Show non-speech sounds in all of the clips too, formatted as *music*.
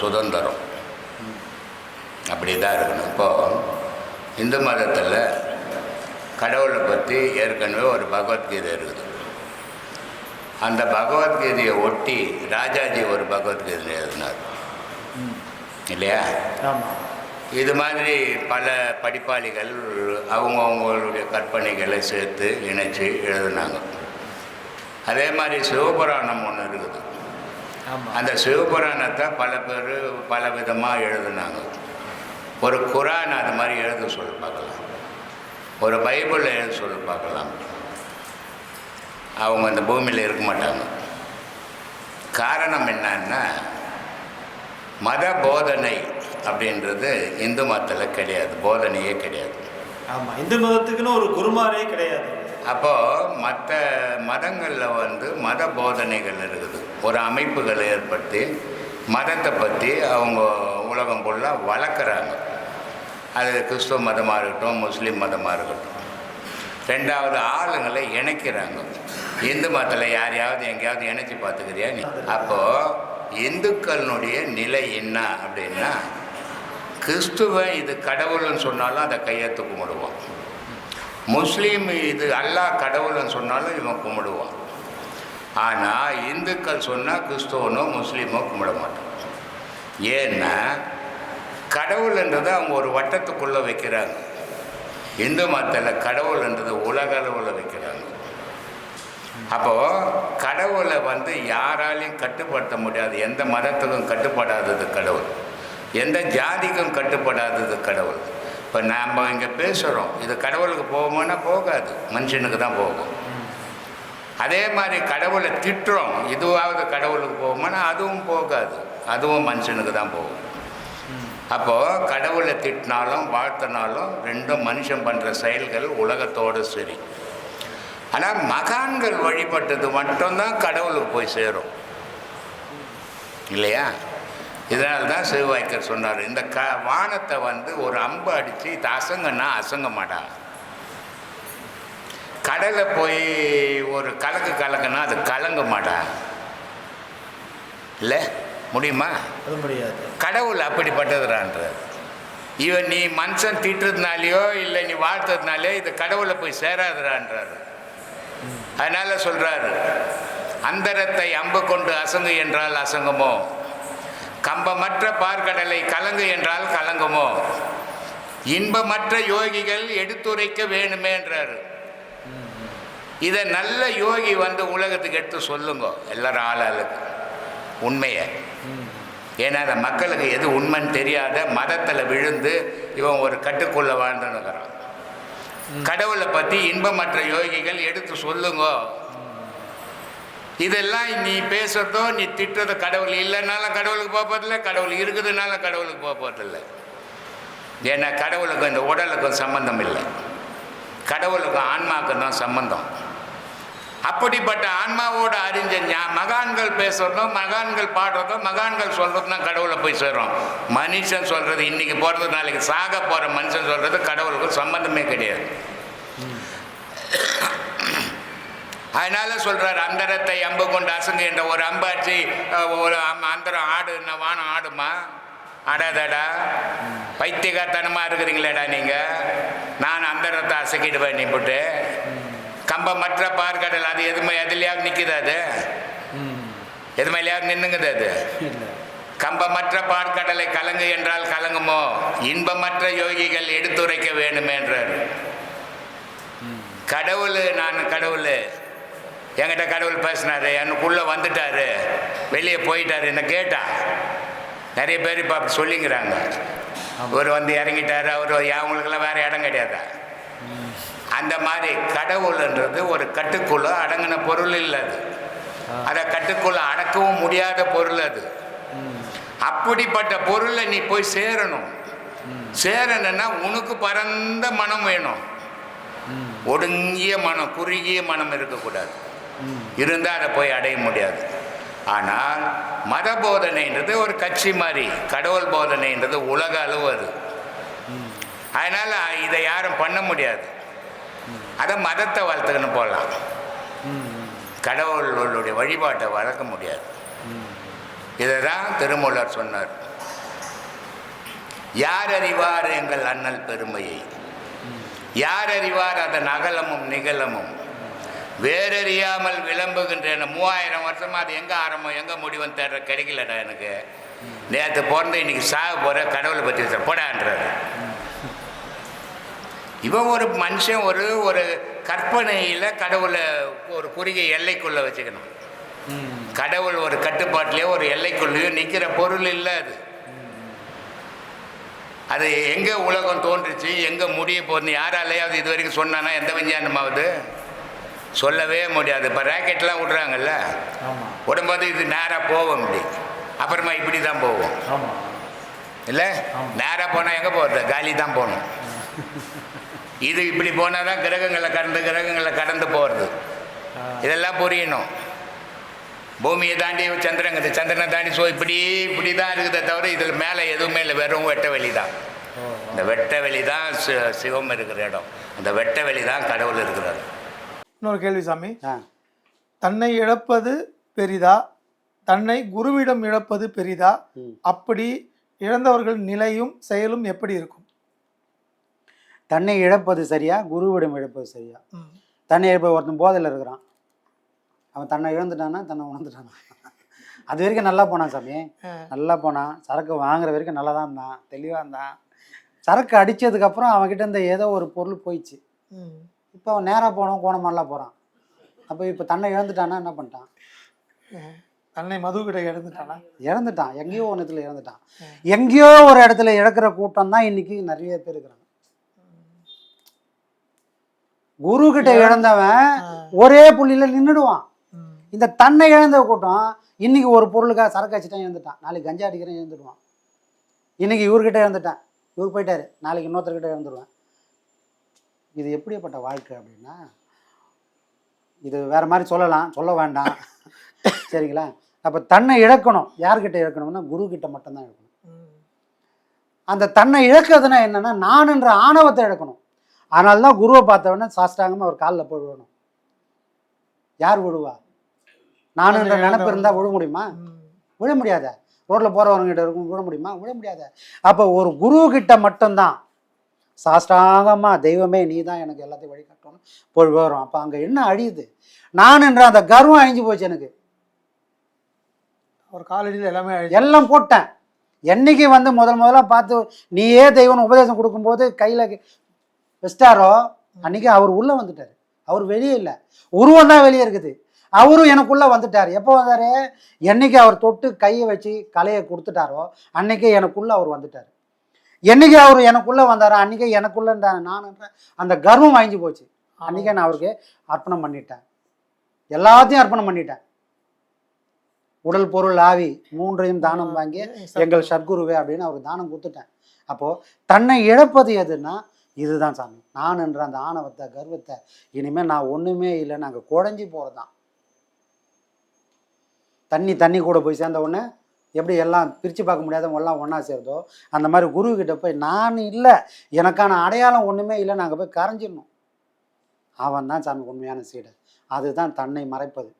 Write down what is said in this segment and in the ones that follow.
சுதந்திரம். அப்படி தான் இருக்கணும். இப்போ இந்து மதத்தில் கடவுளை பற்றி ஏற்கனவே ஒரு பகவத்கீதை இருக்குது. அந்த பகவத்கீதையை ஒட்டி ராஜாஜி ஒரு பகவத்கீதை எழுதினார். இல்லையா? இது மாதிரி பல படிப்பாளிகள் அவங்க அவங்களுடைய கற்பனைகளை சேர்த்து இணைச்சு எழுதுனாங்க. அதே மாதிரி சிவபுராணம் ஒன்று இருக்குது. அந்த சிவபுராணத்தை பல பேர் பல விதமாக எழுதுனாங்க. ஒரு குரான் அது மாதிரி எழுத சொல்லி பார்க்கலாம். ஒரு பைபிள் எழுத சொல்லி பார்க்கலாம். அவங்க அந்த பூமியில் இருக்க மாட்டாங்க. காரணம் என்னன்னா மத போதனை அப்படின்றது இந்து மதத்தில் கிடையாது. போதனையே கிடையாது. ஆமாம் இந்து மதத்துக்குன்னு ஒரு குருமாரே கிடையாது. அப்போது மற்ற மதங்களில் வந்து மத போதனைகள் இருக்குது. ஒரு அமைப்புகளை ஏற்படுத்தி மதத்தை பற்றி அவங்க உலகம் ஃபுல்லாக வளர்க்குறாங்க. அது கிறிஸ்துவ மதமாக இருக்கட்டும் முஸ்லீம் மதமாக இருக்கட்டும். ரெண்டாவது ஆளுங்களை இணைக்கிறாங்க. இந்து மதத்தில் யாரையாவது எங்கேயாவது இணைச்சி பார்த்துக்கிறியா நீ? அப்போது இந்துக்களினுடைய நிலை என்ன அப்படின்னா கிறிஸ்துவ இது கடவுள்னு சொன்னாலும் அதை கையெழுத்து கும்பிடுவான். முஸ்லீம் இது அல்லாஹ் கடவுள்னு சொன்னாலும் இவன் கும்பிடுவான். ஆனால் இந்துக்கள் சொன்னால் கிறிஸ்துவனோ முஸ்லீமோ கும்பிட மாட்டோம் ஏன்னா கடவுள்ன்றதை அவங்க ஒரு வட்டத்துக்குள்ளே வைக்கிறாங்க. இந்து மதத்தில் கடவுள்ன்றது உலக அளவில் வைக்கிறாங்க. அப்போது கடவுளை வந்து யாராலையும் கட்டுப்படுத்த முடியாது. எந்த மதத்துக்கும் கட்டுப்படாதது கடவுள். எந்த ஜாதிக்கும் கட்டுப்படாதது கடவுள். இப்போ நாம் இங்கே பேசுகிறோம் இது கடவுளுக்கு போகுமோன்னா போகாது. மனுஷனுக்கு தான் போகும். அதே மாதிரி கடவுளை திட்டுறோம். இதுவாவது கடவுளுக்கு போகுமானா அதுவும் போகாது. அதுவும் மனுஷனுக்கு தான் போகும். அப்போது கடவுளை திட்டினாலும் வாழ்த்தினாலும் ரெண்டும் மனுஷன் பண்ணுற செயல்கள் உலகத்தோடு சரி. ஆனால் மகான்கள் வழிபட்டது மட்டும்தான் கடவுளுக்கு போய் சேரும். இல்லையா? இதனால தான் சிவவாய்க்கர் சொன்னார். இந்த க வானத்தை வந்து ஒரு அம்பு அடித்து இது அசங்கன்னா அசங்க மாட்டாங்க கடலை போய் ஒரு கலக்கு கலக்குனா அது கலங்க மாட்டா. இல்லை? முடியுமா? அது முடியாது. கடவுள் அப்படிப்பட்டதுறான்றார். இவன் நீ மனுஷன் திட்டுறதுனாலையோ இல்லை நீ வாழ்த்ததுனாலையோ இது கடவுளை போய் சேராதுறான்றார். அதனால சொல்றாரு அந்தரத்தை அம்பு கொண்டு அசங்கு என்றால் அசங்குமோ? கம்பமற்ற பார்க்கடலை கலங்கு என்றால் கலங்குமோ? இன்பமற்ற யோகிகள் எடுத்துரைக்க வேணுமேன்றாரு. இதை நல்ல யோகி வந்து உலகத்துக்கு எடுத்து சொல்லுங்க. எல்லாரும் ஆளாளுக்கு உண்மையை. ஏன்னா அந்த மக்களுக்கு எது உண்மைன்னு தெரியாத மதத்தில் விழுந்து இவன் ஒரு கட்டுக்குள்ளே வாழ்ந்துன்னுக்கிறான் கடவுளை பற்றி இன்பமற்ற யோகிகள் எடுத்து சொல்லுங்க. இதெல்லாம் நீ பேசுறதோ நீ திட்டுறதோ கடவுள் இல்லைனாலும் கடவுளுக்கு போக போகிறதில்ல கடவுள் இருக்குதுனால கடவுளுக்கு போக போகிறதில்ல ஏன்னா கடவுளுக்கும் இந்த உடலுக்கும் சம்பந்தம் இல்லை. கடவுளுக்கும் ஆன்மாவுக்கும் தான் சம்பந்தம். அப்படிப்பட்ட ஆன்மாவோட அறிஞ்ச மகான்கள் பேசுறதும் மகான்கள் பாடுறதும் மகான்கள் சொல்கிறதும் தான் கடவுளை போய் சேரும். மனுஷன் சொல்கிறது இன்னைக்கு போகிறது நாளைக்கு சாக போகிற மனுஷன் சொல்கிறது கடவுளுக்கு சம்பந்தமே கிடையாது. அதனால சொல்றாரு அந்தரத்தை அம்பு கொண்டு அசங்கு என்ற ஒரு அம்பாச்சி ஒரு அந்தரம் ஆடு என்ன வானம் ஆடுமா? அடாதடா பைத்தியகாரத்தனமாக இருக்கிறீங்களேடா நீங்கள் நான் அந்தரத்தை அசைக்கிடுவேன் நீ போட்டு. கம்பமற்ற பார்க்கடல் அது எதுமே எதுலையாவது நிற்குது அது? எது மேலேயாவது நின்னுங்குது அது? கம்பமற்ற பார்க்கடலை கலங்கு என்றால் கலங்குமோ? இன்பமற்ற யோகிகள் எடுத்துரைக்க வேணுமே என்றார். கடவுள் நான் கடவுள். என்கிட்ட கடவுள் பேசினாரு எனக்குள்ளே வந்துட்டாரு. வெளியே போயிட்டாரு என்ன கேட்டா. நிறைய பேர் இப்போ அப்படி சொல்லிங்கிறாங்க. இவர் வந்து இறங்கிட்டாரு அவர் அவங்களுக்கெல்லாம் வேற இடம் கிடையாதா? அந்த மாதிரி கடவுள்ன்றது ஒரு கட்டுக்குள்ள அடங்கின பொருள் இல்லை அது. அதை கட்டுக்குள்ள அடக்கவும் முடியாத பொருள் அது. அப்படிப்பட்ட பொருளை நீ போய் சேரணும். சேரணும்னா உனக்கு பரந்த மனம் வேணும். ஒடுங்கிய மனம் குறுகிய மனம் இருக்கக்கூடாது. இருந்தால் அதை போய் அடைய முடியாது. ஆனால் மத போதனைன்றது ஒரு கட்சி மாதிரி கடவுள் போதனைன்றது உலக அளவு அது. அதனால் இதை யாரும் பண்ண முடியாது. அதை மதத்தை வளர்த்துக்கணும் போகலாம் கடவுளுடைய வழிபாட்டை வளர்க்க முடியாது. இதை தான் திருமூலர் சொன்னார். யார் அறிவார் எங்கள் அண்ணல் பெருமையை? யார் அறிவார் அதன் அகலமும் நிகழமும் வேறறியாமல் விளம்புகின்றன மூவாயிரம் வருஷமாக அது எங்கே ஆரம்பம் எங்கே முடிவும் தேடுற கிடைக்கலடா எனக்கு. நேற்று பிறந்து இன்னைக்கு சாக போகிற கடவுளை பற்றி பேசுற போடான்றாரு. இவன் ஒரு மனுஷன் ஒரு ஒரு கற்பனையில் கடவுளை ஒரு குறுகிய எல்லைக்குள்ளே வச்சுக்கணும். கடவுள் ஒரு கட்டுப்பாட்டிலேயோ ஒரு எல்லைக்குள்ளேயோ நிற்கிற பொருள் இல்லை அது. அது எங்கே உலகம் தோன்றுச்சு எங்கே முடிய போகுதுன்னு யாராலையாவது இது வரைக்கும் சொன்னானா எந்த விஞ்ஞானமாவது? சொல்லவே முடியாது. இப்போ ராக்கெட்லாம் விட்றாங்கல்ல? ஆமாம் விடும்போது இது நேராக போகும் இப்படி அப்புறமா இப்படி தான் போகும் ஆமாம் இல்லை. நேராக போனால் எங்கே போகிறது காலி தான் போகணும். *laughs* இது இப்படி போனால் தான் கிரகங்களை கடந்து கிரகங்களை கடந்து போகிறது இதெல்லாம் புரியணும். பூமியை தாண்டி சந்திரன் சந்திரனை தாண்டி ஸோ இப்படி இப்படி தான் இருக்குதே தவிர இதில் மேலே எதுவுமே இல்லை. வெறும் வெட்ட வெளி தான் இந்த வெட்ட வெளி தான் சி- சிவம் இருக்கிற இடம். அந்த வெட்ட வெளி தான் கடவுள் இருக்கிறார். இன்னொரு கேள்வி சாமி. தன்னை இழப்பது பெரிதா? தன்னை குருவிடம் இழப்பது பெரிதா. அப்படி இழந்தவர்கள் நிலையும் செயலும் எப்படி இருக்கும்? தன்னை இழப்பது சரியா? குருவிடம் இழப்பது சரியா. தன்னை இழப்ப ஒருத்தன் போதையில் இருக்கிறான். அவன் தன்னை இழந்துட்டானா தன்னை உணர்ந்துட்டானா. *laughs* அது வரைக்கும் நல்லா போனான் சாமி. நல்லா போனான். சரக்கு வாங்குற வரைக்கும் நல்லா தான் இருந்தான். தெளிவாக இருந்தான். சரக்கு அடித்ததுக்கப்புறம் அவன்கிட்ட இருந்த ஏதோ ஒரு பொருள் போயிடுச்சு. இப்போ அவன் நேராக போனோம் கோணமாலாம் போகிறான் அப்போ இப்போ தன்னை இழந்துட்டானா என்ன பண்ணிட்டான்? தன்னை மது கிட்ட இழந்துட்டானா? இறந்துட்டான் எங்கேயோ ஒரு இடத்துல இறந்துட்டான் எங்கேயோ ஒரு இடத்துல இழக்கிற கூட்டம் தான் இன்னைக்கு நிறைய பேர் இருக்கிறாங்க. குரு கிட்ட இழந்தவன் ஒரே புள்ளியில நின்றுடுவான். இந்த தன்னை இழந்த கூட்டம் இன்னைக்கு ஒரு பொருளுக்காக சரக்கு அடிச்சுட்டான் இழந்துட்டான். நாளைக்கு கஞ்சா அடிக்கிறேன் இழந்துடுவான். இன்னைக்கு இவர்கிட்ட இழந்துட்டான். இவர் போயிட்டாரு. நாளைக்கு இன்னொருத்தர்கிட்ட இழந்துருவேன். இது எப்படிப்பட்ட வாழ்க்கை அப்படின்னா இது வேற மாதிரி சொல்லலாம். சொல்ல வேண்டாம். சரிங்களா? அப்போ தன்னை இழக்கணும். யார்கிட்ட இழக்கணும்னா குரு கிட்ட மட்டும்தான் இழக்கணும். அந்த தன்னை இழக்கிறதுனா என்னன்னா நானுன்ற ஆணவத்தை இழக்கணும். அதனால தான் குருவை பார்த்தவொடனே சாஷ்டாங்கமாக அவர் காலில் போய் விழணும் யார் விழுவா? நானுன்ற நினைப்பு இருந்தால் விழ முடியுமா. விழ முடியாத? ரோட்டில் போகிறவங்ககிட்ட இருக்கும் விழ முடியுமா? விழ முடியாத? அப்போ ஒரு குரு கிட்ட மட்டும்தான். சாஷ்டாங்கமாக தெய்வமே நீ தான் எனக்கு எல்லாத்தையும் வழிகாட்டணும் போய் வரும் அப்போ அங்கே என்ன அழியுது? நான் என்ற அந்த கர்வம் அழிஞ்சு போச்சு எனக்கு. ஒரு காலடியில் எல்லாமே எல்லாம் போட்டேன். என்னைக்கு வந்து முதல் முதல்ல பார்த்து நீயே தெய்வம்னு உபதேசம் கொடுக்கும்போது கையில் வச்சிட்டாரோ அன்னைக்கு அவர் உள்ளே வந்துட்டார். அவர் வெளியே இல்லை. உருவம் தான் வெளியே இருக்குது. அவரும் எனக்குள்ளே வந்துட்டார். எப்போ வந்தார்? என்னைக்கு அவர் தொட்டு கையை வச்சு கலையை கொடுத்துட்டாரோ அன்னைக்கே எனக்குள்ளே அவர் வந்துட்டார். என்னைக்கு அவர் எனக்குள்ளே வந்தாரோ அன்னைக்கே எனக்குள்ள நான்ன்ற அந்த கர்வம் வாங்கி போச்சு. அன்னைக்கே நான் அவருக்கு அர்ப்பணம் பண்ணிட்டேன். எல்லாத்தையும் அர்ப்பணம் பண்ணிட்டேன். உடல் பொருள் ஆவி மூன்றையும் தானம் வாங்கி எங்கள் சத்குருவே அப்படின்னு அவருக்கு தானம் கொடுத்துட்டேன். அப்போது தன்னை இழப்பது எதுன்னா இதுதான் சாமி. நான் என்ற அந்த ஆணவத்தை கர்வத்தை இனிமேல் நான் ஒன்றுமே இல்லை நாங்கள் குழஞ்சி போகிறது தான் தண்ணி தண்ணி கூட போய் சேர்ந்த உடனே எப்படி எல்லாம் பிரித்து பார்க்க முடியாதவங்க எல்லாம் ஒன்றா சேருதோ அந்த மாதிரி குரு கிட்ட போய் நான் இல்லை எனக்கான அடையாளம் ஒன்றுமே இல்லை நாங்கள் போய் கரைஞ்சிடணும். அவன் தான் சாமி உண்மையான சீடர். அதுதான் தன்னை மறைப்பது.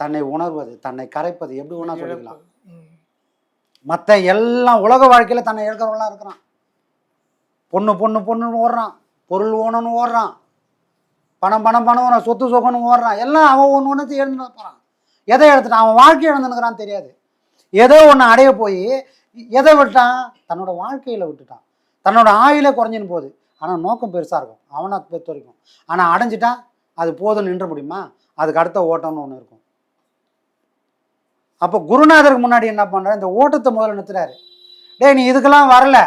தன்னை உணர்வது தன்னை கரைப்பது. எப்படி வேணா சொல்லிக்கலாம். மற்ற எல்லாம் உலக வாழ்க்கையில் தன்னை இழக்கிறவங்களாம் இருக்கிறான். பொண்ணு பொண்ணு பொண்ணுன்னு ஓடுறான். பொருள் ஓணும்னு ஓடுறான். பணம் பணம் பணம் ஓடுறான். சொத்து சொகன்னு ஓடுறான். எல்லாம் அவன் ஒன்று ஒன்று எழுந்து போகிறான் எதை எடுத்துட்டான்? அவன் வாழ்க்கை இழந்துனுக்குறான்னு தெரியாது. ஏதோ ஒன்று அடைய போய் எதை விட்டான்? தன்னோட வாழ்க்கையில் விட்டுட்டான். தன்னோட ஆயுளே குறைஞ்சின்னு போகுது. ஆனால் நோக்கம் பெருசாக இருக்கும். அவனை பொறுத்த வரைக்கும். ஆனால் அடைஞ்சிட்டான். அது போதும் நின்ற முடியுமா? அதுக்கு அடுத்த ஓட்டம்னு ஒன்று இருக்கும். அப்போ குருநாதருக்கு முன்னாடி என்ன பண்ணுறாரு இந்த ஓட்டத்தை முதல்ல நிறுத்துறாரு. டேய் நீ இதுக்கெல்லாம் வரல.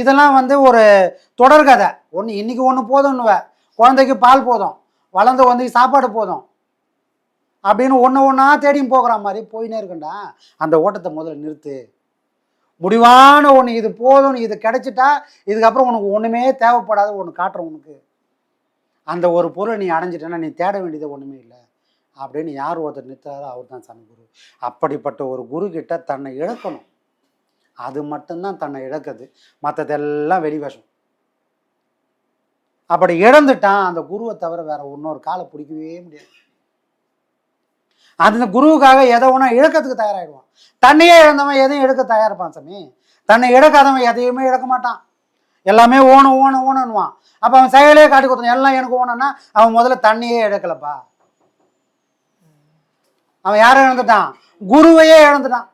இதெல்லாம் வந்து ஒரு தொடர்கதை ஒன்று இன்னைக்கு ஒன்று போதும்னுவ. குழந்தைக்கு பால் போதும். வளர்ந்த குழந்தைக்கு சாப்பாடு போதும். அப்படின்னு ஒன்று ஒன்றா தேடியும் போகிற மாதிரி போயினே இருக்கண்டா. அந்த ஓட்டத்தை முதல்ல நிறுத்து. முடிவான ஒன்று இது போதும் இது கிடைச்சிட்டா இதுக்கப்புறம் உனக்கு ஒன்றுமே தேவைப்படாத ஒன்று காட்டுறோம் உனக்கு. அந்த ஒரு பொருளை நீ அடைஞ்சிட்டேன்னா நீ தேட வேண்டியது ஒன்றுமே இல்லை. அப்படின்னு யார் ஒருத்தர் நிறுத்தாரோ அவர் தான் சனி குரு. அப்படிப்பட்ட ஒரு குரு கிட்ட தன்னை இழக்கணும். அது மட்டும்தான் தன்னை இழக்குது. மற்றதெல்லாம் வெளிவசம் அப்படி இழந்துட்டான் அந்த குருவை தவிர வேற இன்னொரு காலை பிடிக்கவே முடியாது. அந்த குருவுக்காக எதை ஒன்றா இழக்கிறதுக்கு தயாராகிடுவான் தன்னையே இழந்தவன் எதையும் இழக்க தயாரிப்பான் சாமி. தன்னை இழக்காதவன் எதையுமே இழக்க மாட்டான். எல்லாமே ஓணும் ஓணும் ஓணுன்னுவான். அப்போ அவன் செயலே காட்டி கொடுத்தான் எல்லாம் எனக்கு ஓணும்னா அவன் முதல்ல தண்ணியே இழக்கலப்பா. அவன் யாரை இழந்துட்டான்? குருவையே இழந்துட்டான்.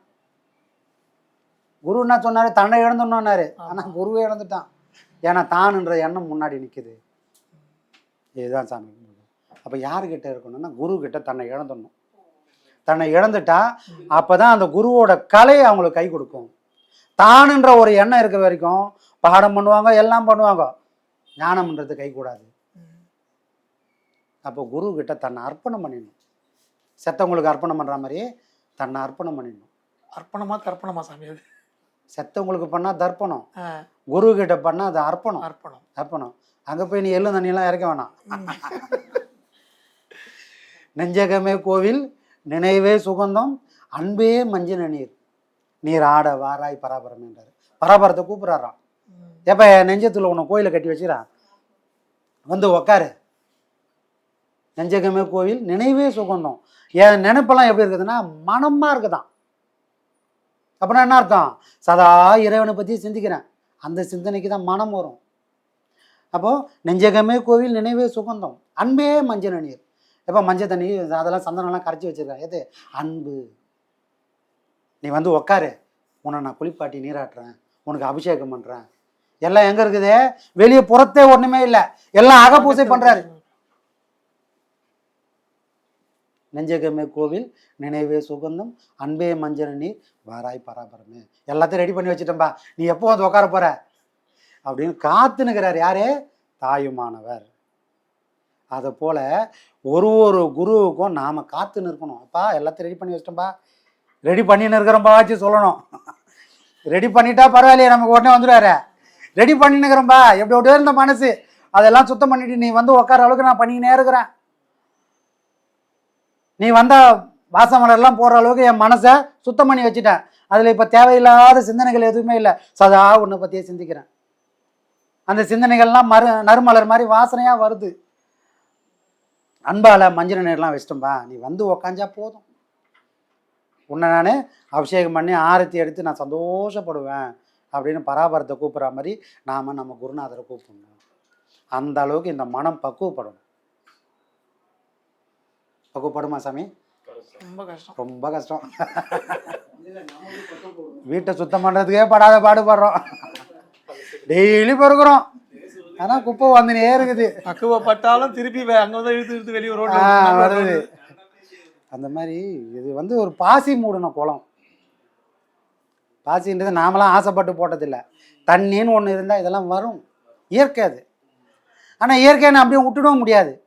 குரு என்ன சொன்னாரு தன்னை இழந்துடணும்னாரு ஆனா குருவே இழந்துட்டான். ஏன்னா தானுன்ற எண்ணம் முன்னாடி நிக்குது. இதுதான் சாமி அப்ப யாருக்கிட்ட இருக்கணும்னா குரு கிட்ட தன்னை இழந்துடணும். தன்னை இழந்துட்டா அப்பதான் அந்த குருவோட கலை அவங்களுக்கு கை கொடுக்கும். தானுன்ற ஒரு எண்ணம் இருக்க வரைக்கும் பாடம் பண்ணுவாங்க எல்லாம் பண்ணுவாங்க. ஞானம்ன்றது கை கூடாது. அப்போ குரு கிட்ட தன்னை அர்ப்பணம் பண்ணிடணும். செத்தவங்களுக்கு அர்ப்பணம் பண்ற மாதிரி தன்னை அர்ப்பணம் பண்ணிடணும். அர்ப்பணமா தர்ப்பணமா சாமி அது? செத்தவங்களுக்கு பண்ணா தர்ப்பணம். குரு கிட்ட பண்ணா அது அர்ப்பணம். அர்ப்பணம். அர்ப்பணம். அங்க போய் நீ எள்ளு தண்ணியெல்லாம் இறக்க வேணாம். நெஞ்சகமே கோவில் நினைவே சுகந்தம் அன்பே மஞ்சள் நீர். நீர் ஆட வாராய் பராபரம் என்றார். பராபரத்தை கூப்பிடுறாராம். எப்ப நெஞ்சத்துல உன்னை கோயிலை கட்டி வச்சுக்கிறான்? வந்து உக்காரு. நெஞ்சகமே கோவில் நினைவே சுகந்தம். என் நினைப்பெல்லாம் எப்படி இருக்குதுன்னா மனமா இருக்குதான். அப்படின்னா என்ன அர்த்தம்? சதா இறைவனை பற்றி சிந்திக்கிறேன். அந்த சிந்தனைக்கு தான் மனம் வரும். அப்போது நெஞ்சகமே கோவில் நினைவே சுகந்தம். அன்பே மஞ்சள் நீர் எப்போ? மஞ்சள் தண்ணி அதெல்லாம் சந்தனம்லாம் கரைச்சி வச்சுருக்கேன் எது? அன்பு. நீ வந்து உக்காரு. உன்னை நான் குளிப்பாட்டி நீராட்டுறேன். உனக்கு அபிஷேகம் பண்ணுறேன் எல்லாம் எங்கே இருக்குது? வெளியே புறத்தே ஒன்றுமே இல்லை. எல்லாம் அகப்பூசை பண்ணுறாரு நெஞ்சகமே கோவில் நினைவே சுகந்தம் அன்பே மஞ்சள் நீர் வாராய் பராபரமே. எல்லாத்தையும் ரெடி பண்ணி வச்சுட்டேன்பா. நீ எப்போ வந்து உட்கார போற? அப்படின்னு காத்துனுக்கிறார் யாரே? தாயுமானவர். அதை போல ஒரு ஒரு குருவுக்கும் நாம காத்துன்னு இருக்கணும். அப்பா எல்லாத்தையும் ரெடி பண்ணி வச்சிட்டோம்பா ரெடி பண்ணின்னு இருக்கிறோம்பா வச்சு சொல்லணும். ரெடி பண்ணிட்டா பரவாயில்லையே நமக்கு உடனே வந்துடுவாரு ரெடி பண்ணின்னு இருக்கிறோம்பா. எப்படி எப்படியோ இருந்த மனசு. அதெல்லாம் சுத்தம் பண்ணிட்டு நீ வந்து உட்கார அளவுக்கு நான் பண்ணிக்கினே இருக்கிறேன். நீ வந்த வாசமலர்லாம் போடுற அளவுக்கு என் மனசை சுத்தம் பண்ணி வச்சுட்டேன். அதில் இப்போ தேவையில்லாத சிந்தனைகள் எதுவுமே இல்லை. சதா உன்னை பற்றியே சிந்திக்கிறேன். அந்த சிந்தனைகள்லாம் மறு நறுமலர் மாதிரி வாசனையாக வருது. அன்பால் மஞ்சள் நீர்லாம் வச்சிட்டோம்பா. நீ வந்து உக்காஞ்சா போதும். உன்னை நான் அபிஷேகம் பண்ணி ஆரத்தி எடுத்து நான் சந்தோஷப்படுவேன் அப்படின்னு பராபரத்தை கூப்பிட்ற மாதிரி நாம் நம்ம குருநாதரை கூப்பிடணும். அந்த அளவுக்கு இந்த மனம் பக்குவப்படணும். பக்குவப்படுமா சாமி? ரொம்ப கஷ்டம். ரொம்ப கஷ்டம். வீட்டை சுத்தம் பண்ணுறதுக்கே படாத பாடுபடுறோம். டெய்லி பொறுக்கிறோம். ஆனால் குப்பை வந்துனே இருக்குது. பக்குவப்பட்டாலும் திருப்பி வே- அங்க வந்து இழுத்து இழுத்து வெளியே வந்து வருது. அந்த மாதிரி இது வந்து ஒரு பாசி மூடின குளம். பாசின்றது நாமளாம் ஆசைப்பட்டு போட்டதில்லை. தண்ணின்னு ஒன்று இருந்தால் இதெல்லாம் வரும். இயற்கை அது. ஆனால் இயற்கைன்னு அப்படியே விட்டுடவும் முடியாது.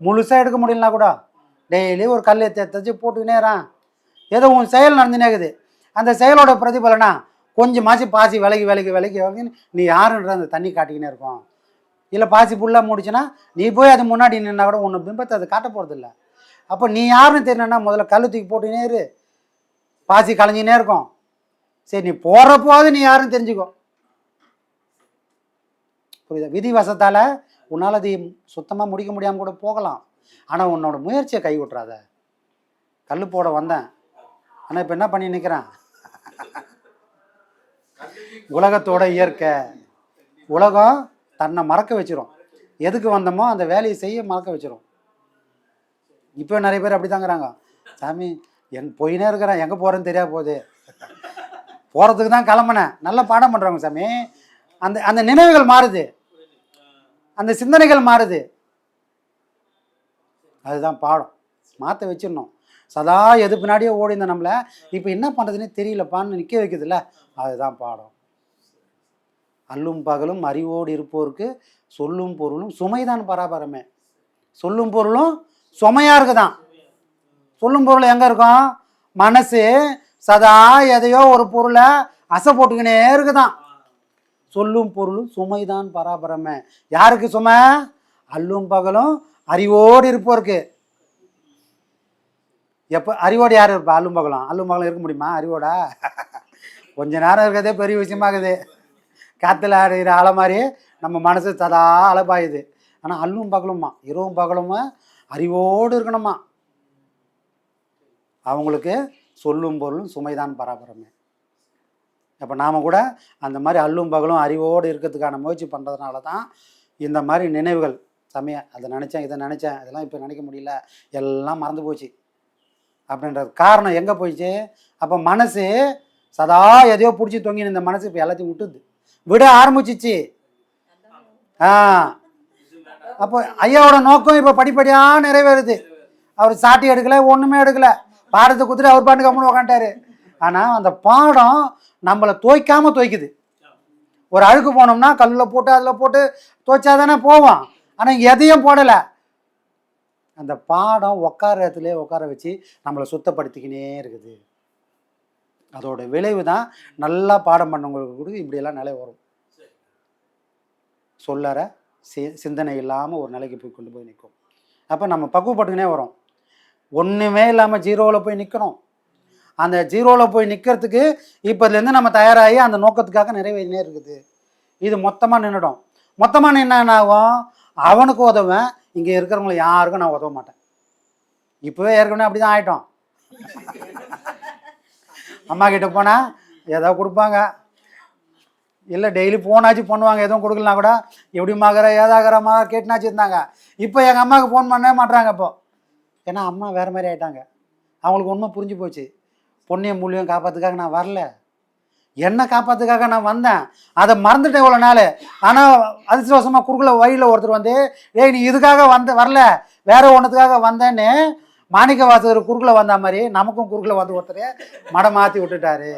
முழுசாக எடுக்க முடியலனா கூட டெய்லி ஒரு கல் எடுத்து எடுத்து போட்டுக்கினே ஏதோ உன் செயல் நடந்துனே இருக்குது அந்த செயலோட பிரதிபலனா கொஞ்சமாச்சு பாசி விலகி விலகி விலகி வாங்கின்னு நீ யாருன்ற அந்த தண்ணி காட்டிக்கினே இருக்கும். இல்லை பாசி ஃபுல்லாக முடிச்சுன்னா நீ போய் அது முன்னாடி நின்னா கூட உன்னை பிம்பத்தை அது காட்ட போகிறதில்ல அப்போ நீ யாருன்னு தெரியணும்னா முதல்ல கல் தூக்கி போட்டுக்கினே இரு. பாசி கலைஞ்சினே இருக்கும். சரி நீ போகிறப்போது நீ யாருன்னு தெரிஞ்சுக்கோ. புரியுதா? விதி வசத்தால் உன்னால் அது சுத்தமாக முடிக்க முடியாமல் கூட போகலாம். ஆனால் உன்னோட முயற்சியை கை விட்றாத கல் போட வந்தேன். ஆனால் இப்போ என்ன பண்ணி நிற்கிறேன் உலகத்தோட இயற்கை. உலகம் தன்னை மறக்க வச்சிரும். எதுக்கு வந்தோமோ அந்த வேலையை செய்ய மறக்க வச்சிரும். இப்போ நிறைய பேர் அப்படி தாங்கிறாங்க சாமி எங் போயினே இருக்கிறேன். எங்கே போகிறேன்னு தெரியா போகுது. போகிறதுக்கு தான் கிளம்புனேன். நல்ல பாடம் பண்ணுறாங்க சாமி. அந்த அந்த நினைவுகள் மாறுது. அந்த சிந்தனைகள் மாறுது. அதுதான் பாடம். மாற்ற வச்சிடணும். சதா எது பின்னாடியே ஓடி இருந்த நம்மளை இப்போ என்ன பண்ணுறதுனே தெரியலப்பான்னு நிற்க வைக்குதுல்ல? அதுதான் பாடம். அல்லும் பகலும் அறிவோடு இருப்போருக்கு சொல்லும் பொருளும் சுமைதான் பராபரமே. சொல்லும் பொருளும் சுமையாக இருக்குதான். சொல்லும் பொருள் எங்கே இருக்கும்? மனசு சதா எதையோ ஒரு பொருளை அசை போட்டுக்கினே இருக்குதான். சொல்லும் பொருளும் சுமைதான் பராபரமே. யாருக்கு சுமை? அல்லும் பகலும் அறிவோடு இருப்போருக்கு. எப்போ அறிவோடு யார் இருப்பா? அல்லும் பகலும் அல்லும் பகலும் இருக்க முடியுமா? அறிவோடா? கொஞ்ச நேரம் இருக்கிறதே பெரிய விஷயமாகுது. காற்றுல அறிகிற அலை மாதிரி நம்ம மனசு சதா அலப்பாயுது ஆனால் அல்லும் பகலுமா இரவும் பகலுமா அறிவோடு இருக்கணுமா அவங்களுக்கு சொல்லும் பொருளும் சுமைதான் பராபரமே. அப்போ நாம் கூட அந்த மாதிரி அல்லும் பகலும் அறிவோடு இருக்கிறதுக்கான முயற்சி பண்ணுறதுனால தான் இந்த மாதிரி நினைவுகள் சமயம் அதை நினச்சேன் இதை நினச்சேன். இதெல்லாம் இப்போ நினைக்க முடியல. எல்லாம் மறந்து போச்சு. அப்படின்றது காரணம் எங்கே போயிடுச்சு அப்போ மனசு சதா எதையோ பிடிச்சி தொங்கின இந்த மனசு இப்போ எல்லாத்தையும் விட்டுது விட ஆரம்பிச்சிச்சு. ஆ. அப்போ ஐயாவோட நோக்கம் இப்போ படிப்படியாக நிறைவேறுது. அவர் சாட்டி எடுக்கலை ஒன்றுமே எடுக்கலை. பாடத்தை கொடுத்துட்டு அவர் பாட்டு கம்முன்னு உக்காண்டாரு ஆனால் அந்த பாடம் நம்மளை துவைக்காமல் துவைக்குது ஒரு அழுக்கு போனோம்னா கல்லில் போட்டு அதில் போட்டு துவைச்சா தானே போவோம். ஆனால் எதையும் போடலை. அந்த பாடம் உட்கார இடத்துல உட்கார வச்சு நம்மளை சுத்தப்படுத்திக்கினே இருக்குது. அதோட விளைவு தான் நல்லா பாடம் பண்ணவங்களுக்கு கூட இப்படியெல்லாம் நிலை வரும். சொல்லற சி சிந்தனை இல்லாமல் ஒரு நிலைக்கு போய் கொண்டு போய் நிற்கும் அப்போ நம்ம பக்குவப்பட்டுக்கினே வரோம். ஒன்றுமே இல்லாமல் ஜீரோவில் போய் நிற்கணும் அந்த ஜீரோவில் போய் நிற்கிறதுக்கு இப்போதுலேருந்து நம்ம தயாராகி அந்த நோக்கத்துக்காக நிறைவேறினே இருக்குது. இது மொத்தமாக நின்றுடும் மொத்தமாக நின்று என்ன ஆகும் அவனுக்கு உதவேன் இங்கே இருக்கிறவங்கள யாருக்கும் நான் உதவ மாட்டேன். இப்போவே ஏற்கனவே அப்படி தான் ஆகிட்டோம் அம்மா கிட்ட போனால் ஏதோ கொடுப்பாங்க. இல்லை டெய்லி ஃபோனாச்சும் பண்ணுவாங்க. எதுவும் கொடுக்கலாம் கூட எப்படிமாகிற ஏதாகிறமா கேட்டுனாச்சு இருந்தாங்க. இப்போ எங்கள் அம்மாவுக்கு ஃபோன் பண்ணவே மாட்டாங்க இப்போ. ஏன்னா அம்மா வேறு மாதிரி ஆகிட்டாங்க அவங்களுக்கு உண்மை புரிஞ்சு போச்சு. பொண்ணையும் மூலியம் காப்பாற்றுக்காக நான் வரல. என்ன காப்பாற்றுக்காக நான் வந்தேன். அதை மறந்துட்டேன் இவ்வளோ நாள். ஆனால் அதிர்ஷ்டவசமாக குறுக்கல வழியில் ஒருத்தர் வந்து ஏய் நீ இதுக்காக வந்த வரல. வேற ஒன்றுத்துக்காக வந்தேன்னு. மாணிக்க வாசகர் குறுக்கில் வந்த மாதிரி நமக்கும் குறுக்கில் வந்து ஒருத்தர் மடம் மாற்றி விட்டுட்டாரு.